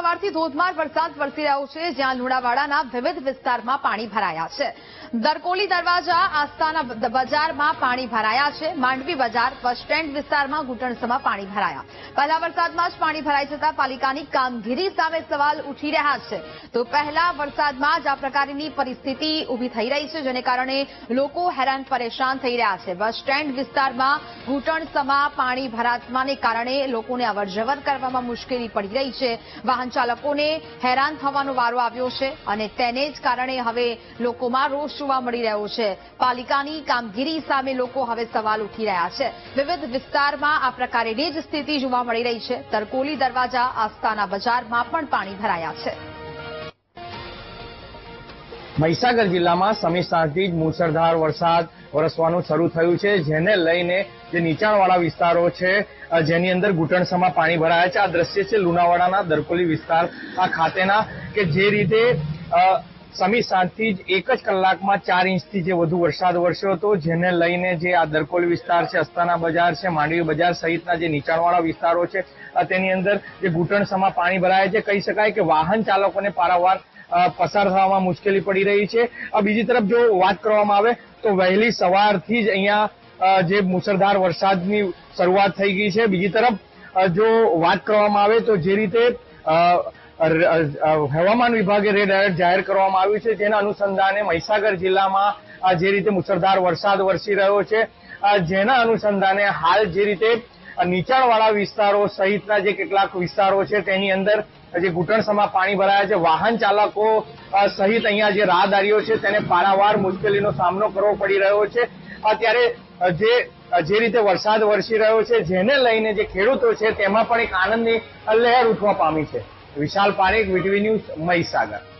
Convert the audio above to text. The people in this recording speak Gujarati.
સવારથી ધોધમાર વરસાદ વરસી રહ્યો છે, જ્યાં લુણાવાડાના વિવિધ વિસ્તારમાં પાણી ભરાયા છે. દરકોલી દરવાજા, આસ્થાના બજારમાં પાણી ભરાયા છે. માંડવી બજાર, બસ સ્ટેન્ડ વિસ્તારમાં ઘૂંટણસમાં પાણી ભરાયા. પહેલા વરસાદમાં જ પાણી ભરાઈ જતા પાલિકાની કામગીરી સામે સવાલ ઉઠી રહ્યા છે. તો પહેલા વરસાદમાં જ આ પ્રકારની પરિસ્થિતિ ઊભી થઈ રહી છે, જેને કારણે લોકો હેરાન પરેશાન થઈ રહ્યા છે. બસ સ્ટેન્ડ વિસ્તારમાં ઘૂંટણસમાં પાણી ભરાવાને કારણે લોકોને અવરજવર કરવામાં મુશ્કેલી પડી રહી છે. વાહન ચાલકોને હેરાન થવાનો વારો આવ્યો છે અને તેને જ કારણે હવે લોકોમાં રોષ જોવા મળી રહ્યો છે. પાલિકાની કામગીરી સામે લોકો હવે સવાલ ઉઠી રહ્યા છે. વિવિધ વિસ્તારમાં આ પ્રકારેની જ સ્થિતિ જોવા મળી રહી છે. તરકોલી દરવાજા આસ્થાના બજારમાં પણ પાણી ભરાયા છે. મહીસાગર જિલ્લામાં સમી સાંજથી જ મુસળધાર વરસાદ વરસવાનું શરૂ થયું છે, જેને લઈને જે નીચાણવાળા વિસ્તારો છે જેની અંદર ઘૂંટણસામાં પાણી ભરાયા છે. આ દ્રશ્ય છે લુણાવાડાના દરકોલી વિસ્તાર. આ ખાતેના કે જે રીતે સમી સાંજથી જ એક જ કલાકમાં ચાર ઇંચથી જે વધુ વરસાદ વરસ્યો હતો, જેને લઈને જે આ દરકોલી વિસ્તાર છે, અસ્તાના બજાર છે, માંડવી બજાર સહિતના જે નીચાણવાળા વિસ્તારો છે તેની અંદર જે ઘૂંટણસામાં પાણી ભરાયા છે. કહી શકાય કે વાહન ચાલકોને પારાવાર પસાર થવામાં મુશ્કેલી પડી રહી છે. બીજી તરફ જો વાત કરવામાં આવે તો વહેલી સવારથી જ અહીંયા જે મુસળધાર વરસાદની શરૂઆત થઈ ગઈ છે. બીજી તરફ જો વાત કરવામાં આવે તો જે રીતે હવામાન વિભાગે રેડ એલર્ટ જાહેર કરવામાં આવ્યું છે. જેના અનુસંધાને મહીસાગર જિલ્લામાં જે રીતે મુસળધાર વરસાદ વરસી રહ્યો છે જેના અનુસંધાને હાલ જે રીતે નીચાણવાળા વિસ્તારો સહિતના જે કેટલાક વિસ્તારો છે, તેની અંદર જે ઘૂંટણસમાં પાણી ભરાયા છે, વાહન ચાલકો સહિત અહીંયા જે રાહદારીઓ છે, તેને પારાવાર મુશ્કેલીનો સામનો કરવો પડી રહ્યો છે. અત્યારે જે જે રીતે વરસાદ વરસી રહ્યો છે, જેને લઈને જે ખેડૂતો છે, તેમાં પણ એક આનંદની લહેર ઉઠવા પામી છે. Vishal Parekh, VTV news Mahisagar.